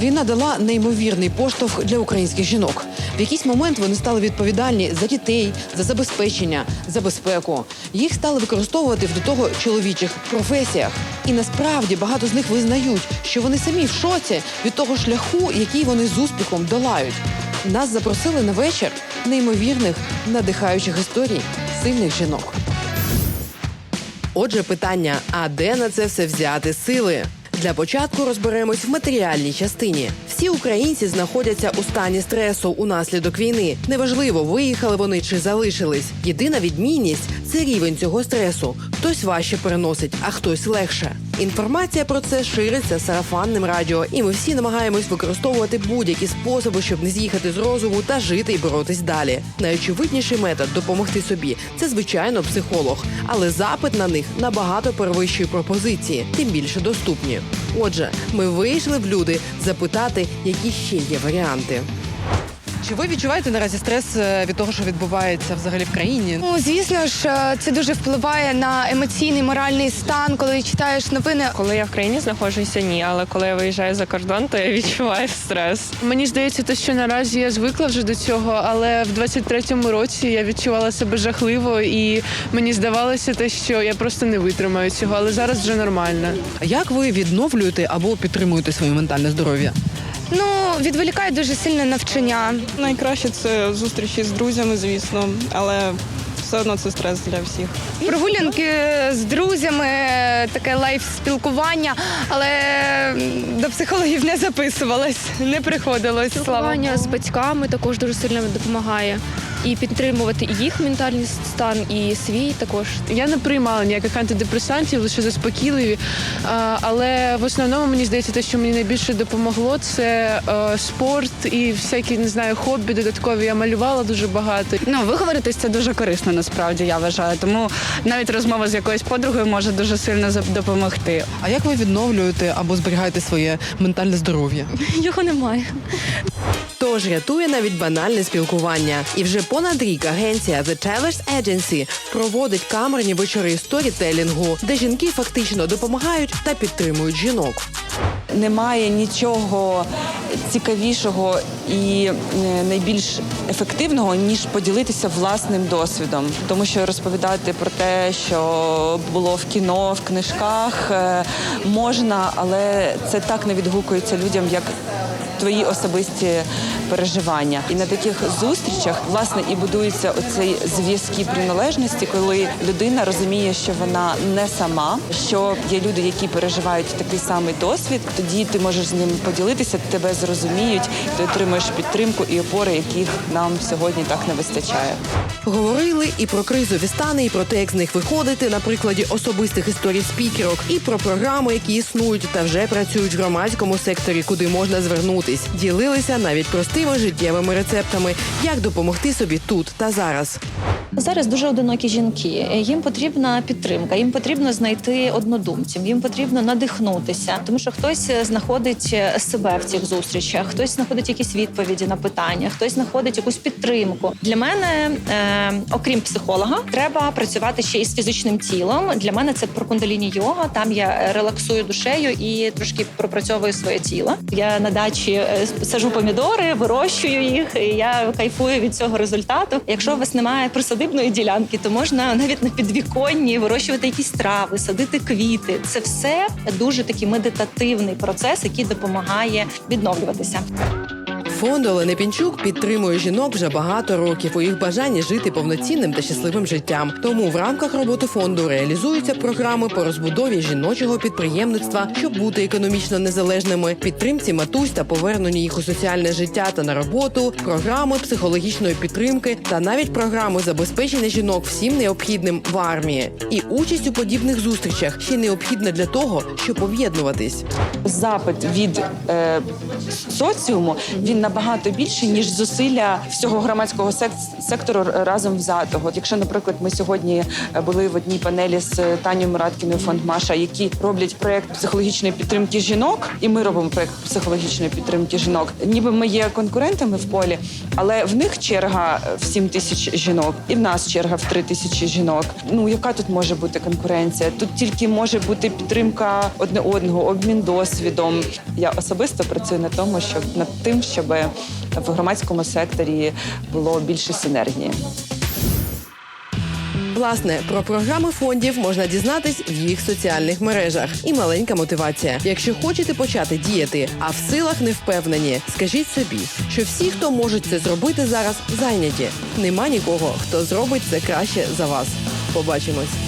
Війна дала неймовірний поштовх для українських жінок. В якийсь момент вони стали відповідальні за дітей, за забезпечення, за безпеку. Їх стали використовувати в до того чоловічих професіях. І насправді багато з них визнають, що вони самі в шоці від того шляху, який вони з успіхом долають. Нас запросили на вечір неймовірних, надихаючих історій сильних жінок. Отже, питання: а де на це все взяти сили? Для початку розберемось в матеріальній частині. Всі українці знаходяться у стані стресу унаслідок війни. Неважливо, виїхали вони чи залишились. Єдина відмінність це рівень цього стресу. Хтось важче переносить, а хтось легше. Інформація про це шириться сарафанним радіо, і ми всі намагаємось використовувати будь-які способи, щоб не з'їхати з розуму та жити і боротись далі. Найочевидніший метод допомогти собі це звичайно психолог, але запит на них набагато перевищує пропозиції, тим більше доступні. Отже, ми вийшли в люди запитати, які ще є варіанти. Чи ви відчуваєте наразі стрес е, від того, що відбувається взагалі в країні? Ну, звісно ж, е, це дуже впливає на емоційний моральний стан, коли читаєш новини. Коли я в країні знаходжуся, ні, але коли я виїжджаю за кордон, то я відчуваю стрес. Мені здається, те, що наразі я звикла вже до цього, але в 23-му році я відчувала себе жахливо, і мені здавалося те, що я просто не витримаю цього, але зараз вже нормально. А Як ви відновлюєте або підтримуєте своє ментальне здоров'я? Ну, відволікає дуже сильне навчання. Найкраще це зустрічі з друзями, звісно, але все одно це стрес для всіх. Прогулянки з друзями, таке лайф-спілкування, але до психологів не записувалась, не приходилось. Слава Спілкування Богу. з батьками також дуже сильно допомагає. І підтримувати і їх ментальний стан, і свій також. Я не приймала ніяких антидепресантів, лише заспокійливі. Але в основному мені здається, те, що мені найбільше допомогло, це е, спорт і всякі не знаю, хобі додаткові. Я малювала дуже багато. Ну, виговоритись це дуже корисно, насправді я вважаю. Тому навіть розмова з якоюсь подругою може дуже сильно допомогти. А як ви відновлюєте або зберігаєте своє ментальне здоров'я? Його немає. Тож рятує навіть банальне спілкування. І вже понад рік агенція The Tellers Agency проводить камерні вечори сторітелінгу, де жінки фактично допомагають та підтримують жінок. Немає нічого цікавішого і е, найбільш ефективного ніж поділитися власним досвідом, тому що розповідати про те, що було в кіно, в книжках е, можна, але це так не відгукується людям, як твої особисті переживання. І на таких зустрічах власне і будується оцей зв'язки приналежності, коли людина розуміє, що вона не сама, що є люди, які переживають такий самий досвід. Тоді ти можеш з ним поділитися, тебе зрозуміють, ти отримаєш підтримку і опори, яких нам сьогодні так не вистачає. Говорили і про кризові стани, і про те, як з них виходити на прикладі особистих історій спікерок, і про програми, які існують та вже працюють в громадському секторі, куди можна звернутись. Ділилися навіть простими життєвими рецептами, як допомогти собі тут та зараз. Зараз дуже одинокі жінки. Їм потрібна підтримка, їм потрібно знайти однодумців, їм потрібно надихнутися, тому що хтось знаходить себе в цих зустрічах, хтось знаходить якісь відповіді на питання, хтось знаходить якусь підтримку. Для мене, е, окрім психолога, треба працювати ще і з фізичним тілом. Для мене це про кундаліні йога. Там я релаксую душею і трошки пропрацьовую своє тіло. Я на дачі е, сажу помідори, вирощую їх. і Я кайфую від цього результату. Якщо у вас немає присадибної ділянки, то можна навіть на підвіконні вирощувати якісь трави, садити квіти. Це все дуже такий медитативний процес, який допомагає відновлюватися. Фонд Олени Пінчук підтримує жінок вже багато років у їх бажанні жити повноцінним та щасливим життям. Тому в рамках роботи фонду реалізуються програми по розбудові жіночого підприємництва, щоб бути економічно незалежними, підтримці матусь та поверненню їх у соціальне життя та на роботу, програми психологічної підтримки та навіть програми забезпечення жінок всім необхідним в армії. І участь у подібних зустрічах ще необхідна для того, щоб об'єднуватись. Запит від е, соціуму він набагато більше ніж зусилля всього громадського сектору разом взятого. Якщо, наприклад, ми сьогодні е, були в одній панелі з е, Таню Мураткіною фонд Маша, які роблять проект психологічної підтримки жінок, і ми робимо проект психологічної підтримки жінок. Ніби ми є конкурентами в полі, але в них черга в 7 тисяч жінок, і в нас черга в 3 тисячі жінок. Ну яка тут може бути конкуренція? Тут тільки може бути підтримка одне одного, обмін досвідом. Я особисто працюю на тому, щоб над тим, щоб в громадському секторі було більше синергії. Власне, про програми фондів можна дізнатись в їх соціальних мережах. І маленька мотивація. Якщо хочете почати діяти, а в силах не впевнені, скажіть собі, що всі, хто можуть це зробити зараз, зайняті. Нема нікого, хто зробить це краще за вас. Побачимось.